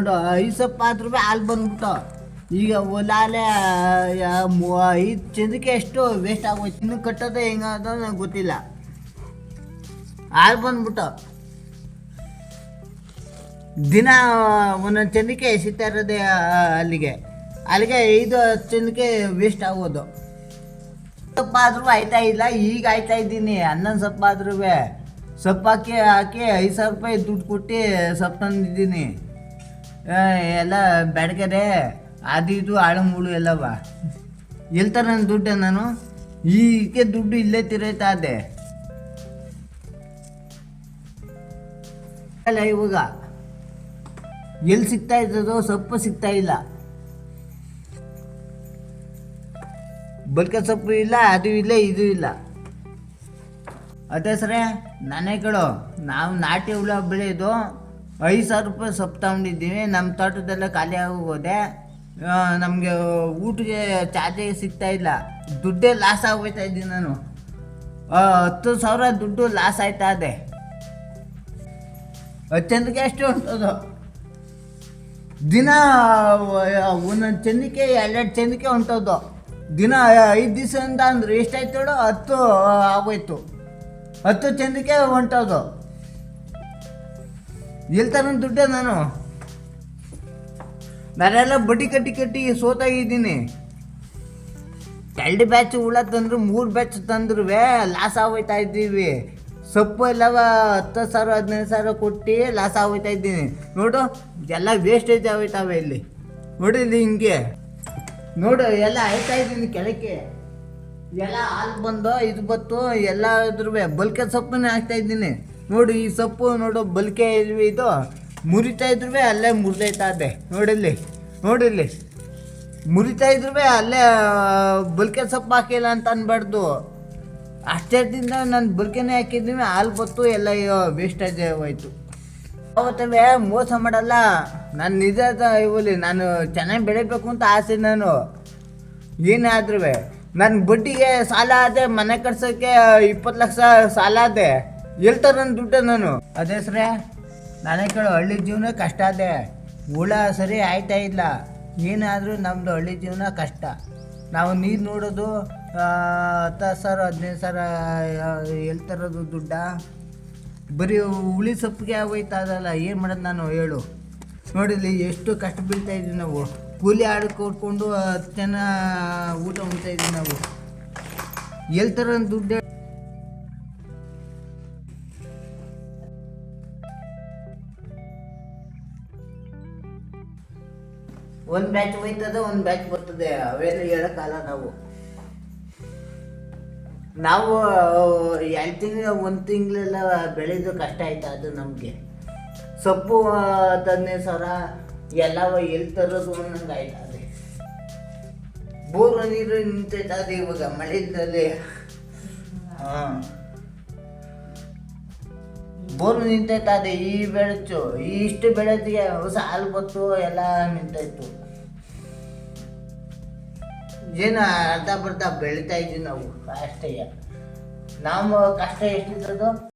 ನೋಡು, ಐದು ಸೊಪ್ಪು ಆದ್ರೂ ಹಾಲು ಬಂದ್ಬಿಟ್ಟು. ಈಗ ಒಲಾಲೆ ಐದು ಚಂದಕ್ಕೆ ಎಷ್ಟು ವೇಸ್ಟ್ ಆಗೋಯ್ತು? ಇನ್ನು ಕಟ್ಟೋದೇ ಹೆಂಗದ ನಂಗೆ ಗೊತ್ತಿಲ್ಲ. ಹಾಲು ಬಂದ್ಬಿಟ್ಟು. ದಿನ ಒಂದೊಂದು ಚಂದಕ್ಕೆ ಎಸಿತಾ ಇರೋದೆ ಅಲ್ಲಿಗೆ. ಅಲ್ಲಿಗೆ ಐದು, ಹತ್ತು ಚಂದಕ್ಕೆ ವೇಸ್ಟ್ ಆಗೋದು. ಸೊಪ್ಪಾದ್ರೂ ಆಯ್ತಾ ಇಲ್ಲ, ಈಗ ಆಯ್ತಾ ಇದ್ದೀನಿ. ಹನ್ನೊಂದು ಸೊಪ್ಪಾದ್ರೂ ಸೊಪ್ಪು ಹಾಕಿ ಐದು ಸಾವಿರ ರೂಪಾಯಿ ದುಡ್ಡು ಕೊಟ್ಟು ಸೊಪ್ಪು ತಂದಿದ್ದೀನಿ. ಎಲ್ಲ ಬೆಳಗ್ಗೆರೆ ಅದು ಇದು, ಆಳು ಮೂಳು ಎಲ್ಲವ. ಎಲ್ತಾರ ನನ್ನ ದುಡ್ಡು ನಾನು? ಈಗೆ ದುಡ್ಡು ಇಲ್ಲೇ ತಿರೈತ ಇದೆ ಅಲ್ಲ, ಇವಾಗ ಎಲ್ಲಿ ಸಿಗ್ತಾ ಇದ್ದದೋ ಸೊಪ್ಪು ಸಿಗ್ತಾ ಇಲ್ಲ. ಬಲ್ಕ ಸೊಪ್ಪು ಇಲ್ಲ, ಅದು ಇಲ್ಲ, ಇದು ಇಲ್ಲ. ಅದೇ ಸರೇ ನಾನೇ ಕೇಳು, ನಾವು ನಾಟಿ ಹುಳ ಬೆಳೆಯೋದು ಐದು ಸಾವಿರ ರೂಪಾಯಿ ಸೊಪ್ಪು ತಗೊಂಡಿದ್ದೀವಿ. ನಮ್ಮ ತೋಟದೆಲ್ಲ ಖಾಲಿ ಆಗೋಗೋದೆ. ನಮಗೆ ಊಟಕ್ಕೆ ಸಿಗ್ತಾ ಇಲ್ಲ. ದುಡ್ಡೇ ಲಾಸ್ ಆಗೋಯ್ತಾ ಇದ್ದೀನಿ ನಾನು. ಹತ್ತು ಸಾವಿರ ದುಡ್ಡು ಲಾಸ್ ಆಯ್ತಾ ಇದೆ ಚಂದಕ್ಕೆ ಎಷ್ಟು ಉಂಟದು? ದಿನ ಒಂದೊಂದು ಚಂದಕ್ಕೆ ಎರಡೆರಡು ಚಂದಕ್ಕೆ ಹೊಂಟೋದು ದಿನ ಐದು ದಿವಸದಿಂದ ಅಂದ್ರೆ ಎಷ್ಟಾಯ್ತು ಹತ್ತು ಆಗೋಯ್ತು. ಹತ್ತು ಚಂದಕ್ಕೆ ಹೊಂಟೋದು ಎಲ್ತಾನ ದುಡ್ಡ ನಾನು? ನಾನೆಲ್ಲ ಬಡ್ಡಿ ಕಟ್ಟಿ ಕಟ್ಟಿ ಸೋತಾಗಿದ್ದೀನಿ ಎರಡು ಬ್ಯಾಚ್ ಹುಳ ತಂದ್ರು, ಮೂರು ಬ್ಯಾಚ್ ತಂದ್ರು ಲಾಸ್ ಆಗೋಯ್ತಾ ಇದ್ದೀವಿ. ಸೊಪ್ಪು ಎಲ್ಲವ ಹತ್ತು ಸಾವಿರ, ಹದಿನೈದು ಸಾವಿರ ಕೊಟ್ಟು ಲಾಸ್ ಆಗೋಯ್ತಾ ಇದ್ದೀನಿ. ನೋಡು, ಎಲ್ಲ ವೇಸ್ಟೇಜ್ ಆಗೋಯ್ತಾವೆ ಇಲ್ಲಿ. ನೋಡಿ ಇಲ್ಲಿ ಹಿಂಗೆ. ನೋಡು, ಎಲ್ಲ ಆಯ್ತಾ ಇದ್ದೀನಿ ಕೆಳಕ್ಕೆ. ಎಲ್ಲ ಹಾಲು ಬಂದು, ಇದು ಬತ್ತು ಎಲ್ಲ ಇದ್ರೂ ಬಲ್ಕೆ ಸೊಪ್ಪನ್ನೇ ಹಾಕ್ತಾ ಇದ್ದೀನಿ. ನೋಡು, ಈ ಸೊಪ್ಪು ನೋಡು, ಬಲ್ಕೆ ಇದು? ಮುರಿತಾ ಇದ್ರು ಅಲ್ಲೇ ಮುರಿದೈತಾದೆ ನೋಡಿಲ್ಲಿ ನೋಡಿಲ್ಲಿ. ಮುರಿತಾ ಇದ್ರು ಅಲ್ಲೇ ಬಲ್ಕೆ ಸೊಪ್ಪು ಹಾಕಿಲ್ಲ ಅಂತ ಅನ್ಬಾರ್ದು. ಅಷ್ಟೇದಿಂದ ನಾನು ಬಲ್ಕೆನೇ ಹಾಕಿದ್ದೀನಿ, ಹಾಲು ಬತ್ತು ಎಲ್ಲ ವೇಸ್ಟೇಜ್ ಹೋಯ್ತು. ಅವತ್ತವೇ ಮೋಸ ಮಾಡಲ್ಲ. ನಾನು ನಿಜ ಇವಲಿ ನಾನು ಚೆನ್ನಾಗಿ ಬೆಳಿಬೇಕು ಅಂತ ಆಸೆ ನಾನು. ಏನಾದ್ರೂ ನನ್ನ ಬಡ್ಡಿಗೆ ಸಾಲ ಆದೆ ಮನೆ ಕಟ್ಸೋಕ್ಕೆ ಇಪ್ಪತ್ತು ಲಕ್ಷ ಸಾಲ ಆದೆ ಎಲ್ತಾರ ನನ್ನ ದುಡ್ಡು ನಾನು. ಅದೇ ಸರ, ನಾನೇ ಕೇಳು ಹಳ್ಳಿ ಜೀವನ ಕಷ್ಟ ಅದೇ. ಹುಳ ಸರಿ ಆಯ್ತಾ ಇಲ್ಲ. ಏನಾದರೂ ನಮ್ಮದು ಹಳ್ಳಿ ಜೀವನ ಕಷ್ಟ. ನಾವು ನೀರು ನೋಡೋದು ಹತ್ತು ಸಾವಿರ, ಹದಿನೈದು ಸಾವಿರ ಎಲ್ತರೋದು ದುಡ್ಡ. ಬರೀ ಹುಳಿ ಸೊಪ್ಪಿಗೆ ಆಗೋಯ್ತಾ ಅದಲ್ಲ, ಏನು ಮಾಡೋದು ನಾನು ಹೇಳು. ನೋಡಿಲ್ಲಿ ಎಷ್ಟು ಕಷ್ಟ ಬೀಳ್ತಾ ಇದ್ವಿ ನಾವು. ಕೂಲಿ ಆಡು ಕೊಟ್ಕೊಂಡು ಹತ್ತು ಜನ ಊಟ ಉಣ್ತಾ ಇದ್ವಿ ನಾವು. ಎಲ್ಲಿ ದುಡ್ಡು ಒಂದ್ ಬ್ಯಾಚ್ ಹೋಯ್ತದೆ, ಒಂದ್ ಬ್ಯಾಚ್ ಬರ್ತದೆ. ಅವೆಲ್ಲ ಹೇಳಕ್ಕಾಗಲ್ಲ ನಾವು. ನಾವು, ಎರಡು ತಿಂಗಳು, ಒಂದು ತಿಂಗಳೆಲ್ಲ ಬೆಳೆದು ಕಷ್ಟ ಆಯ್ತು ಅದು ನಮಗೆ. ಸೊಪ್ಪು ಹದಿನೈದು ಸಾವಿರ ಎಲ್ಲ ಎಲ್ಲಿ ತರೋದು ಅನ್ನಂಗೆ ಅದೇ. ಬೋರ್ ನೀರು ನಿಂತೈತೆ ಅದು ಇವಾಗ ಮಳೆ ಹಾಂ. ಬೋರ್ ನಿಂತೈತೆ ಅದೇ ಈ ಬೆಳಚು, ಇಷ್ಟು ಬೆಳೆದಿಗೆ ಹೊಸ ಹಾಲು ಬತ್ತು ಎಲ್ಲ ನಿಂತಾಯ್ತು ಏನು ಅರ್ಧ ಬರ್ಧ ಬೆಳಿತಾ ಇದ್ವಿ ನಾವು ಅಷ್ಟೇ. ನಮ್ಮ ಕಷ್ಟ ಎಷ್ಟಿದ್ದದು